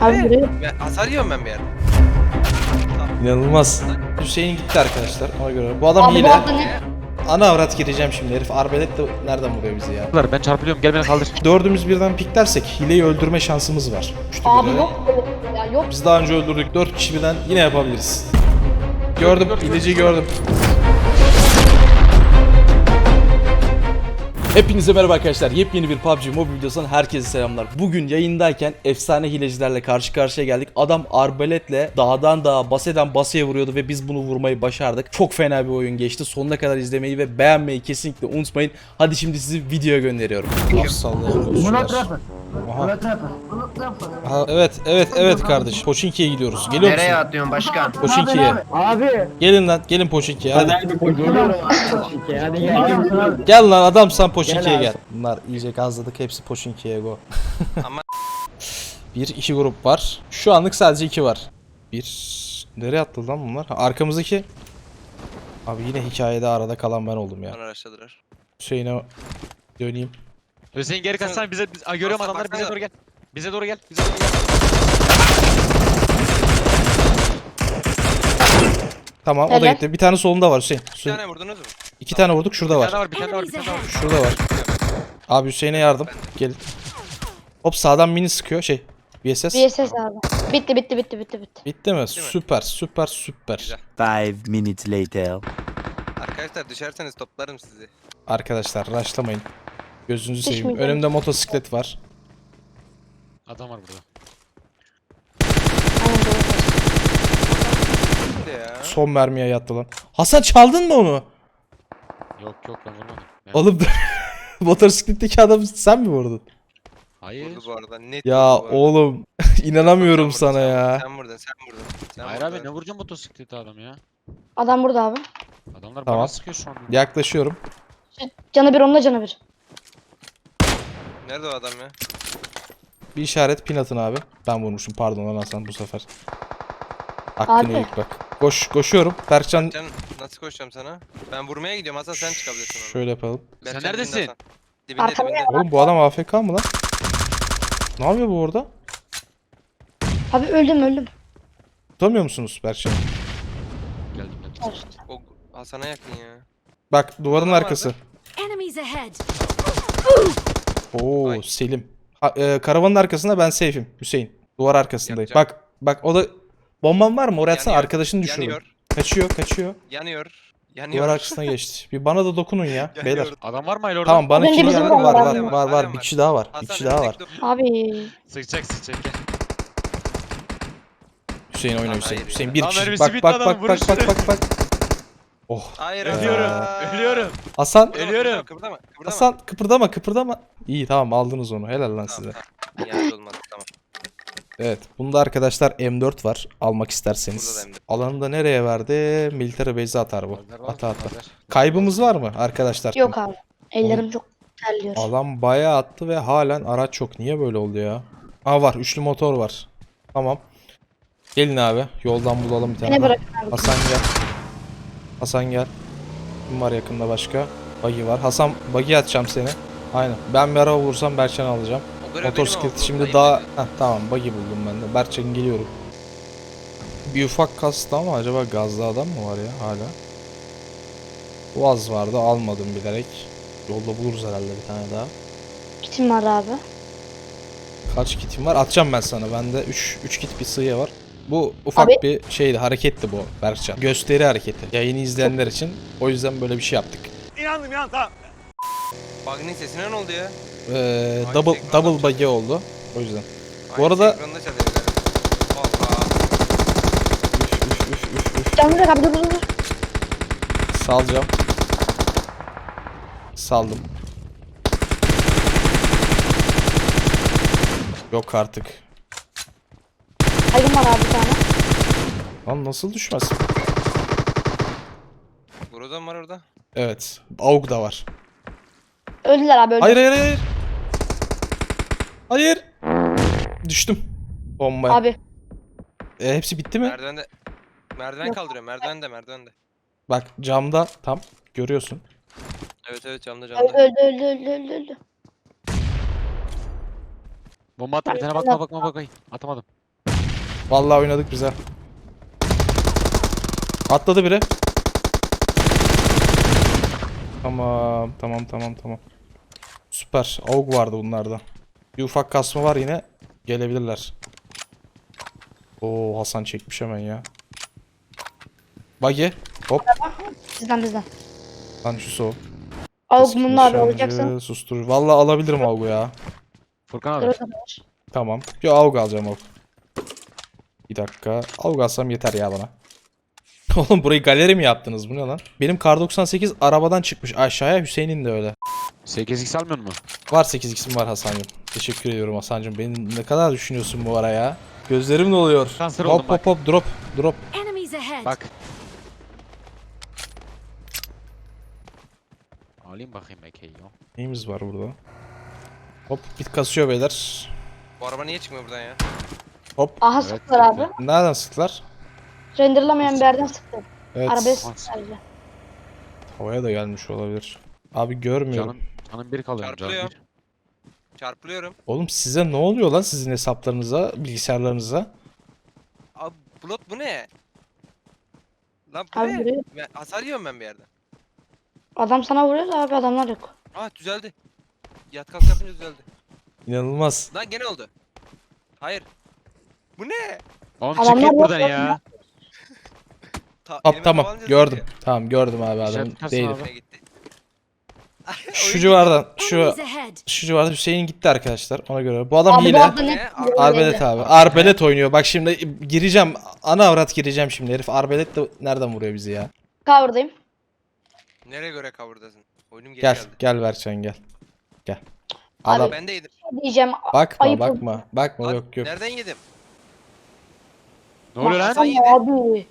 Abi Ben hasar yiyorum ben bir yer. İnanılmaz. Hüseyin gitti arkadaşlar ona göre. Bu adam Abi bu hile. arada ne? Ana avrat gireceğim şimdi herif. Arbelet de nereden vuruyor bizi ya? Ben çarpılıyorum gel beni kaldır. Dördümüz birden piklersek hileyi öldürme şansımız var. Üçlü Abi yok böyle ya yok. Biz daha önce öldürdük. Dört kişi birden yine yapabiliriz. Gördüm. hileciyi gördüm. Hepinize merhaba arkadaşlar. Yepyeni bir PUBG Mobile videosundan herkese selamlar. Bugün yayındayken efsane hilecilerle karşı karşıya geldik. Adam arbaletle dağdan dağa, baseden basaya vuruyordu ve biz bunu vurmayı başardık. Çok fena bir oyun geçti. Sonuna kadar izlemeyi ve beğenmeyi kesinlikle unutmayın. Hadi şimdi sizi videoya gönderiyorum. Şuralar. Rapper. Aha. Murat Rapper. Aha, evet, evet, evet kardeş. Poçinki'ye gidiyoruz. Geliyor Nereye musun? atlıyorsun başkan? Poçinki'ye. Abi. Gelin lan, gelin Poçinki'ye hadi. Geliyorum abi. Hadi gel. Gel lan adam sen Poçinki'ye Gel gel. Bunlar iyice gazladık hepsi Poçinki'ye go. Ama- bir iki grup var. Şu anlık sadece iki var. Bir nereye attı lan bunlar? Ha, arkamızdaki Abi yine hikayede arada kalan ben oldum ya. Bana araçladılar. Hüseyin'e döneyim. Hüseyin geri kaçsana bize biz, Aa, görüyorum Baksana, adamları bize baksana. doğru gel. Bize doğru gel. Bize doğru gel. Tamam o da Helal. gitti. Bir tane solunda var Hüseyin. Bir Hüseyin. tane vurdunuz mu? İki tane vurduk şurada Bir var. tane var, bir tane var, bir tane var. Şurada var. Abi Hüseyin'e yardım. Gelin. Hop sağdan mini sıkıyor şey. VSS. VSS abi. Bitti bitti bitti bitti bitti. Bitti mi? mi? Süper süper süper. Güzel. Five minutes later. Arkadaşlar düşerseniz toplarım sizi. Arkadaşlar rushlamayın. Gözünüzü seveyim. Düşmeyeceğim. Önümde motosiklet var. Adam var burada. Aynen doğru. Hadi ya. Son mermiye yattı lan. Hasan çaldın mı onu? Yok yok ben vurmadım. Ben- Oğlum motosikletteki adam sen mi vurdun? Hayır. Vurdu bu arada. Net Ya vurdu bu arada. oğlum inanamıyorum Sen vurdun, sana sen ya. vurdun, Sen vurdun sen vurdun. Sen Hayır vurdun. abi ne vuracağım motosikleti adam ya. Adam burada abi. Adamlar Tamam. bana sıkıyor şu an. Yaklaşıyorum. Canı bir onunla canı bir. Nerede o adam ya? Bir işaret pin atın abi. Ben vurmuşum pardon lan Hasan bu sefer. Hakkını Abi. yük bak. Koş koşuyorum. Berkcan Can nasıl koşacağım sana? Ben vurmaya gidiyorum Hasan sen çıkabilirsin onu. şöyle yapalım. Berkcan Sen neredesin? dibinde Hasan. Dibinde Arkamda dibinde. Oğlum bu adam AFK mı lan? Ne yapıyor bu orada? Abi öldüm öldüm. Tutamıyor musunuz Berkcan? Geldim ben. O Hasan'a yakın ya. Bak duvarın Adam arkası. Enemies ahead. Oo Ay. Selim. Ha, e, karavanın arkasında ben safe'im Hüseyin. Duvar arkasındayım. Bak bak o da bomban var mı? Oraya atsana Yanıyor, arkadaşını düşürdüm. Yanıyor. Kaçıyor kaçıyor. Yanıyor. Yanıyor. Duvar arkasına geçti. Bir bana da dokunun ya Yanıyor. beyler. Adam var mı hala orada? Tamam bana Benim kim bizim var, Var var var, var var, var. var. Bir kişi daha var. Bir kişi daha var. Abi. Sıkacak sıkacak gel. Hüseyin oyna Hüseyin. Hüseyin bir Lan kişi. mermisi Bak bitti bak adamın, bak bak bak bak. Oh. Hayır. Ölüyorum. Ölüyorum. Hasan Kıpırdama, Ölüyorum. Kıpırdama. Kıpırdama. Hasan kıpırdama kıpırdama. İyi tamam aldınız onu. Helal lan Tamam, size. tamam. Yani olmadı tamam. Evet. Bunda arkadaşlar M4 var. Almak Burada isterseniz. da M4. Alanı da nereye verdi? Military base'e atar bu. Lazer var, Ata ata. lazer. Kaybımız var mı arkadaşlar? Yok abi. Ellerim çok terliyor. Alan bayağı attı ve halen araç yok. Niye böyle oldu ya? Aa var. Üçlü motor var. Tamam. Gelin abi. Yoldan bulalım bir tane. Beni daha. bırakın abi. Hasan gel. Hasan gel. Kim var yakında başka? Buggy var. Hasan buggy atacağım seni. Aynen. Ben bir araba vursam Berçan'ı alacağım. O görev benim Motosiklet oldu, şimdi daha... Heh, tamam buggy buldum ben de. Berçan geliyorum. Bir ufak kastı ama acaba gazlı adam mı var ya hala? Boğaz vardı almadım bilerek. Yolda buluruz herhalde bir tane daha. Kitim var abi. Kaç kitim var? Atacağım ben sana. Bende 3 3 kit bir sığıya var. Bu ufak Abi- bir şeydi, hareketti bu Berkcan. Gösteri hareketi. Yayını izleyenler için. O yüzden böyle bir şey yaptık. Bug'ın sesine ne oldu ya? Ee, Aynı double double buggy oldu. O yüzden. Bu arada- çalıyor. Allah. Üf üf üf üf üf. Bırak abi dur dur dur. Salacağım. Saldım. Yok artık. Ayrım var abi bir tane. Lan nasıl düşmez? Grozan var orada. Evet. AUG da var. Öldüler abi öldüler. Hayır hayır hayır. Hayır. Düştüm. Bomba. Abi. E, hepsi bitti mi? Merdivende. Merdiven Yok. kaldırıyor. Merdivende merdivende. Bak camda tam görüyorsun. Evet evet camda camda. öldü öldü öldü öldü. öldü. Bomba attı bir tane bakma bakma bakayım. Atamadım. Vallahi oynadık bize. Atladı biri. Tamam, tamam, tamam, tamam. Süper. AUG vardı bunlarda. Bir ufak kasma var yine. Gelebilirler. Oo Hasan çekmiş hemen ya. Buggy. Hop. Bizden bizden. Lan şu soğuk. Avuk bunlar olacaksın. Sustur. Vallahi alabilirim AUG'u ya. Furkan abi. Tamam. Yo AUG alacağım AUG. Dakika. Alsam yeter ya bana. Oğlum burayı galeri mi yaptınız? Bu ne lan? Benim kar 98 arabadan çıkmış aşağıya. Hüseyin'in de öyle. 8x almıyor mu? Var 8x'im var Hasan'cım. Teşekkür ediyorum Hasan'cım. Beni ne kadar düşünüyorsun bu ara ya? Gözlerim doluyor. Kanser hop oldum hop bak. hop drop drop. Bak. Alayım bakayım Eke'yi ya. Neyimiz var burada? Hop bit kasıyor beyler. Bu araba niye çıkmıyor buradan ya? Aha Evet, sıktılar abi. Nereden sıktılar? Renderlamayan bir yerden sıktı. Evet. Arabaya sıktı sadece. Havaya da gelmiş olabilir. Abi görmüyorum. Canım, canım bir kalıyor. Canım Çarpılıyor. bir. Çarpılıyorum. Oğlum size ne oluyor lan sizin hesaplarınıza, bilgisayarlarınıza? Abi Bulut bu ne? Lan bu Abi ne? vuruyor. Ben, hasar yiyorum ben bir yerden. Adam sana vuruyor da abi adamlar yok. Aa düzeldi. Yat kalk yapınca düzeldi. İnanılmaz. Lan gene oldu. Hayır. Bu ne? Oğlum Adamlar çık yok buradan lan. ya. Ta elime tamam tabanca gördüm. sıkıyor. Tamam gördüm abi adam kasın değil. abi. Elime gitti. Şu civardan şu Enemies ahead. şu civarda Hüseyin gitti arkadaşlar ona göre. Bu adam Abi bu hile. arada Ne? net Ar- Arbelet abi. Arbelet oynuyor. Bak şimdi gireceğim. Ana avrat gireceğim şimdi. Herif arbelet de nereden vuruyor bizi ya? Cover'dayım. Nereye göre cover'dasın? Oyunum geri Gel. geldi. Gel Berçan gel. Gel. Abi, Adam Ben de yedim. Diyeceğim. bakma ayıp bakma. Bakma Lan, yok yok. Nereden yedim? Ne oluyor lan? Hasan yedi. Abi.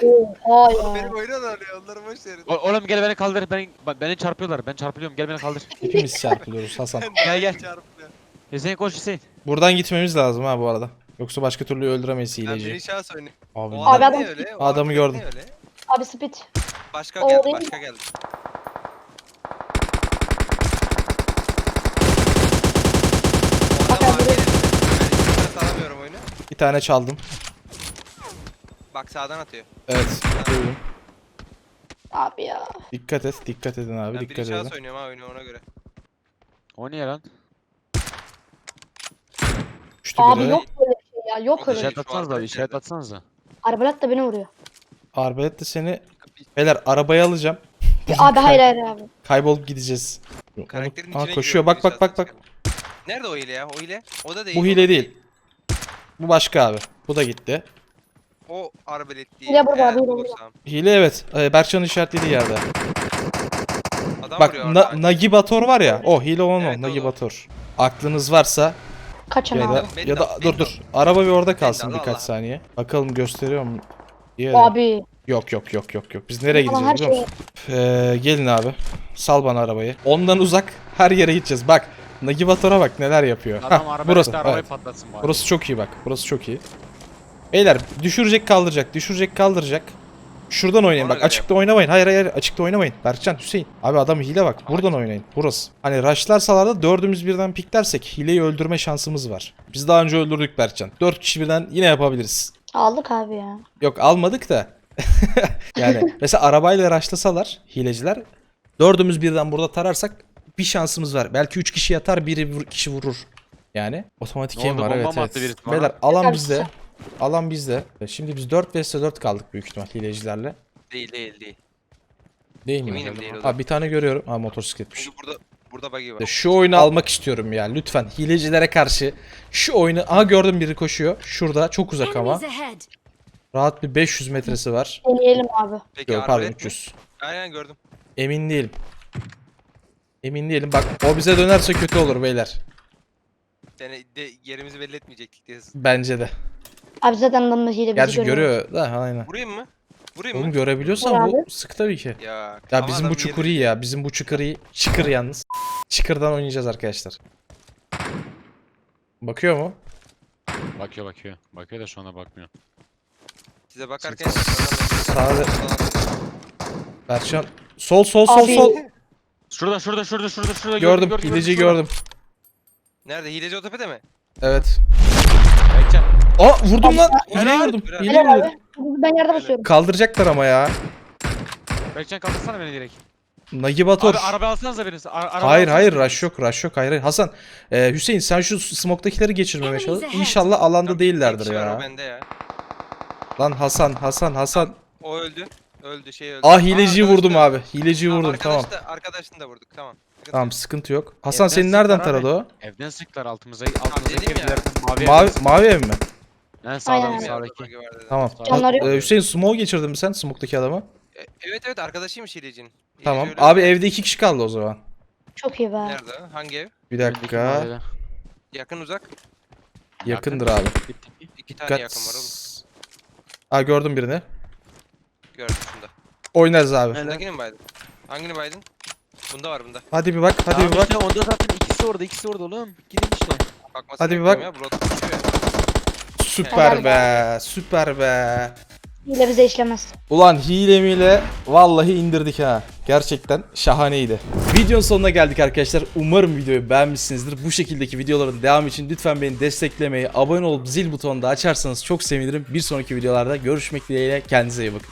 Oha ya. benim oyuna da alıyor. Onları boş verin. O- Oğlum gel beni kaldır. Beni, ba- beni çarpıyorlar. Ben çarpılıyorum. Gel beni kaldır. Hepimiz çarpılıyoruz Hasan. Gel, gel. Çarpılıyor. Hüseyin koş Hüseyin. Buradan gitmemiz lazım ha bu arada. Yoksa başka türlü öldüremeyiz Ben hileciyi. biri şahıs oynuyorum. Abi, O adam öyle? O Adamı gördüm. öyle? Abi speed. Başka O geldi, değil başka geldi. O adam abi. Ben hiç salamıyorum oyunu. bir tane çaldım. Bak sağdan atıyor. Evet. Abi ya. Dikkat et. Dikkat edin abi. Ben dikkat edin. şahıs oynuyorum ha oyunu ona göre. O niye lan? Düştü Abi biri. yok böyle bir şey ya. Yok da öyle. şey- İşaret arkadaş abi. işaret nerede? atsanıza. Arbelet de beni vuruyor. Arbelet de seni... Beyler arabaya alacağım. Abi hayır hayır abi. Kaybolup gideceğiz. Karakterin Aa, içine koşuyor. Bak bak bak bak. Nerede o hile ya? O hile? O da değil. Bu hile da değil. Bu başka abi. Bu da gitti. O arbelet değil. Hile burada, Eğer hile bulursam. Hile evet. Ee, Berkcan'ın işaretlediği yerde. Adam Bak vuruyor Na- orada. Nagibator var ya. O hile olan Evet, o. o. Nagibator. Aklınız varsa Kaçın ya abi. da ya da dur dur. Araba bir orada kalsın al, birkaç Allah. saniye. Bakalım gösteriyor mu? Diğeri. Abi. Yok yok yok yok yok. Biz nereye gideceğiz her biliyor musun? Ee, gelin abi. Sal bana arabayı. Ondan uzak her yere gideceğiz. Bak Nagibator'a bak neler yapıyor. Adam Hah, araba burası. arabayı evet. patlatsın bari. Burası çok iyi bak. Burası çok iyi. Beyler düşürecek kaldıracak. Düşürecek kaldıracak. Şuradan oynayın bak açıkta oynamayın. Hayır hayır açıkta oynamayın. Berkcan Hüseyin. Abi adam hile bak. Buradan oynayın. Burası. Hani rushlarsalar da dördümüz birden piklersek hileyi öldürme şansımız var. Biz daha önce öldürdük Berkcan. Dört kişi birden yine yapabiliriz. Aldık abi ya. Yok almadık da. yani mesela arabayla rushlasalar hileciler dördümüz birden burada tararsak bir şansımız var. Belki üç kişi yatar biri kişi vurur. Yani otomatik Ne oldu, var evet evet. Beyler alan bizde. Alan bizde. Şimdi biz 4 vs 4 kaldık büyük ihtimal hilecilerle. Değil değil değil. Değil mi? Eminim değil o da. Ha bir tane görüyorum. Ha motosikletmiş. Çünkü burada burada buggy var. Şu oyunu almak istiyorum ya lütfen hilecilere karşı. Şu oyunu aha gördüm biri koşuyor. Şurada çok uzak ama. Rahat bir 500 metresi var. Deneyelim abi. Peki Yok pardon arbelet mi? 300. Aynen gördüm. Emin değilim. Emin değilim. Bak o bize dönerse kötü olur beyler. Yani de yerimizi belli etmeyecektik diye. Bence de. Abi zaten adamın hile bizi Gerçi görüyor. görüyor da aynen. Vurayım mı? Vurayım Oğlum mı? görebiliyorsan bu sık tabii ki. Ya, Ya bizim bu çukur iyi ya. Bizim bu çukur iyi. Çıkır yalnız. Çıkırdan oynayacağız arkadaşlar. Bakıyor mu? Bakıyor bakıyor. Bakıyor da şu anda bakmıyor. Size bakarken Sağda. Berçan. Sol sol sol Abi. sol. Şurada şurada şurada şurada şurada Gördüm. gördüm, Hileci şurada. gördüm. Nerede? Hileci otopede mi? Evet. Berkcan. Aa vurdum lan. Hileye vurdum. Helal vurdum. abi. Ben yerde basıyorum. Kaldıracaklar ama ya. Berkcan kaldırsana beni direkt. Nagibator. Abi araba alsanıza biriniz. Ara, araba Hayır alsanıza hayır biriniz. rush yok rush yok hayır hayır. Hasan e, Hüseyin sen şu smoke'takileri geçirmemeye çalış. İnşallah alanda değillerdir ya. bende ya. Lan Hasan Hasan Hasan. O öldü. Öldü şey öldü. Ah hileciyi Aa, vurdum arkadaş da- abi. Hileciyi vurdum tamam. arkadaş Da, arkadaşını da vurduk tamam. Sıkıntı Tamam yok. sıkıntı yok. Hasan Evden seni nereden sıktılar abi. taradı o? Evden sıktılar altımıza. Altımıza dedim ya. girdiler. Mavi, Mavi, mavi ev mi? En Aynen. sağdaki. Tamam. Canları Ha- yok. e, Hüseyin smoke geçirdin mi sen smoke'daki adamı? E, Evet evet arkadaşıymış hilecinin. Hileci Tamam. öyle. Abi evde iki kişi kaldı o zaman. Çok iyi be. Nerede? Hangi ev? Bir dakika. Yakın uzak. Yakındır abi. İki tane yakın var oğlum. Aa gördüm birini. Gördüm şunda. Oynarız abi. Şundakini mi baydın? Hangini baydın? Bunda var bunda. Hadi bir bak, hadi Tamam bir bak. işte onda zaten ikisi orada ikisi orada oğlum. Gidin işte. Bakmasını Hadi bir bak. Ya. Süper be, süper be. Hile bize işlemez. Ulan hile miyle vallahi indirdik ha. Gerçekten şahaneydi. Videonun sonuna geldik arkadaşlar. Umarım videoyu beğenmişsinizdir. Bu şekildeki videoların devamı için lütfen beni desteklemeyi, abone olup zil butonunu da açarsanız çok sevinirim. Bir sonraki videolarda görüşmek dileğiyle. Kendinize iyi bakın.